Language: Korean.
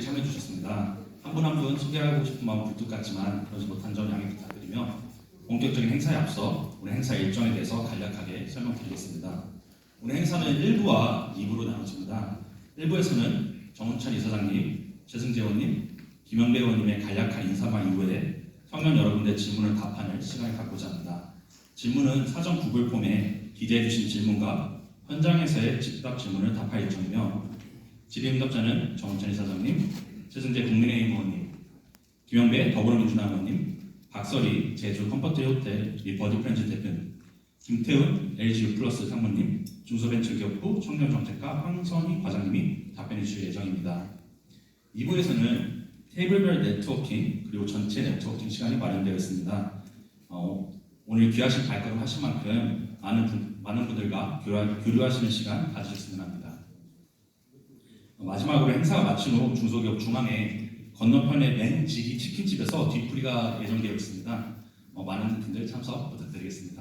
참여해 주셨습니다. 한 분 한 분 소개하고 싶은 마음 불뚝 같지만 그러지 못한 점 양해 부탁드리며 본격적인 행사에 앞서 오늘 행사 일정에 대해서 간략하게 설명드리겠습니다. 오늘 행사는 1부와 2부로 나눠집니다. 1부에서는 정운찬 이사장님, 최승재 의원님, 김영배 의원님의 간략한 인사말 이후에 청년 여러분의 질문을 답하는 시간을 갖고자 합니다. 질문은 사전 구글 폼에 기재해 주신 질문과 현장에서의 즉답 질문을 답할 예정이며 질의응답자는 정원찬 이사장님, 최승재 국민의힘 의원님, 김영배 더불어민주당 의원님, 박설희 제주 컴포트 호텔 리버드 프렌즈 대표님, 김태훈 LG 플러스 상무님, 중소벤처기업부 청년정책과 황선희 과장님이 답변해 주실 예정입니다. 2부에서는 테이블별 네트워킹 그리고 전체 네트워킹 시간이 마련되어 있습니다. 어, 오늘 귀하신 발걸음 하신 만큼 많은, 분, 많은 분들과 교류, 교류하시는 시간 가지셨으면 합니다. 어, 마지막으로 행사가 마친 후 중소기업 중앙에 건너편의 맨 지기 치킨집에서 뒤풀이가 예정되어 있습니다. 어, 많은 분들 참석 부탁드리겠습니다.